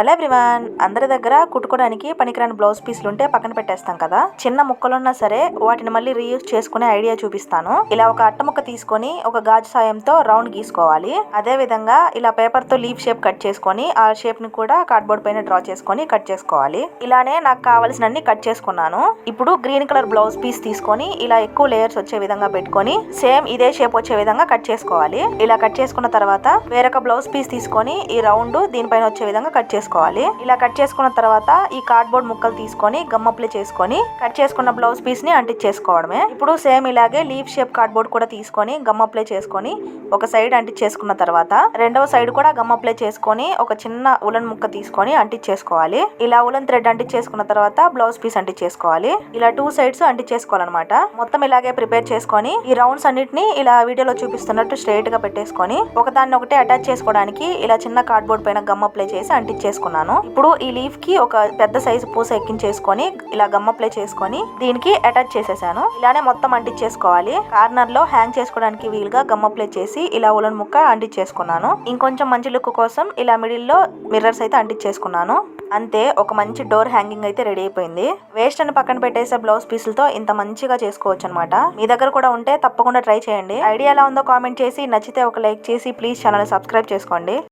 Hello everyone అందరి దగ్గర కుట్టుకోవడానికి పనికిరాని బ్లౌజ్ పీసులు ఉంటే పక్కన పెట్టేస్తాం కదా. చిన్న ముక్కలున్నా సరే వాటిని మళ్ళీ రీయూజ్ చేసుకునే ఐడియా చూపిస్తాను. ఇలా ఒక అట్ట ముక్క తీసుకొని ఒక గాజు సాయంతో రౌండ్ గీసుకోవాలి. అదే విధంగా ఇలా పేపర్తో లీఫ్ షేప్ కట్ చేసుకొని ఆ షేప్ని కూడా కార్డ్బోర్డ్ పైన డ్రా చేసుకొని కట్ చేసుకోవాలి. ఇలానే నాకు కావలసినన్ని కట్ చేసుకున్నాను. ఇప్పుడు గ్రీన్ కలర్ బ్లౌజ్ పీస్ తీసుకొని ఇలా ఎక్కువ లేయర్స్ వచ్చే విధంగా పెట్టుకొని సేమ్ ఇదే షేప్ వచ్చే విధంగా కట్ చేసుకోవాలి. ఇలా కట్ చేసుకున్న తర్వాత వేరొక బ్లౌజ్ పీస్ తీసుకొని ఈ రౌండ్ దీనిపైన వచ్చే విధంగా కట్ చేసుకోవాలి. ఇలా కట్ చేసుకున్న తర్వాత ఈ కార్డ్బోర్డ్ ముక్కలు తీసుకొని గమ్ చేసుకొని కట్ చేసుకున్న బ్లౌజ్ పీస్ని అంటించేసుకోవడమే. ఇప్పుడు సేమ్ ఇలాగే లీఫ్ షేప్ కార్డ్బోర్డ్ కూడా తీసుకొని గమ్ చేసుకొని ఒక సైడ్ అంటించేసుకున్న తర్వాత రెండవ సైడ్ కూడా గమ్ చేసుకొని ఒక చిన్న ఉలన్ ముక్క తీసుకొని అంటించేసుకోవాలి. ఇలా ఉలన్ థ్రెడ్ అంటించేసుకున్న తర్వాత బ్లౌజ్ పీస్ అంటించేసుకోవాలి. ఇలా టూ సైడ్స్ అంటించేసుకోవాలన్నమాట. మొత్తం ఇలాగే ప్రిపేర్ చేసుకొని ఈ రౌండ్స్ అన్నిటిని ఇలా వీడియోలో చూపిస్తున్నట్టు స్ట్రైట్గా పెట్టేసుకొని ఒకదాన్ని ఒకటే అటాచ్ చేసుకోవడానికి ఇలా చిన్న కార్డ్బోర్డ్ పైన గమ్ అప్లై చేసి చేసుకున్నాను ఇప్పుడు ఈ లీఫ్కి ఒక పెద్ద సైజు పూస ఎక్కించేసుకొని ఇలా గమ్ అప్లై చేసుకొని దీనికి అటాచ్ చేసేసాను. ఇలానే మొత్తం అంటించేసుకోవాలి. కార్నర్లో హ్యాంగ్ చేసుకోవడానికి వీలుగా గమ్ అప్లై చేసి ఇలా ఉలన్ ముక్క అంటించేసుకున్నాను. ఇంకొంచెం మంచి లుక్ కోసం ఇలా మిడిల్లో మిర్రర్స్ అయితే అంటించేసుకున్నాను. అంతే ఒక మంచి డోర్ హ్యాంగింగ్ అయితే రెడీ అయిపోయింది. వేస్ట్ అని పక్కన పెట్టేసే బ్లౌజ్ పీసులతో ఇంత మంచిగా చేసుకోవచ్చు అనమాట మీ దగ్గర కూడా ఉంటే తప్పకుండా ట్రై చేయండి. ఐడియా ఎలా ఉందో కామెంట్ చేసి నచ్చితే ఒక లైక్ చేసి ప్లీజ్ ఛానల్ సబ్స్క్రైబ్ చేసుకోండి.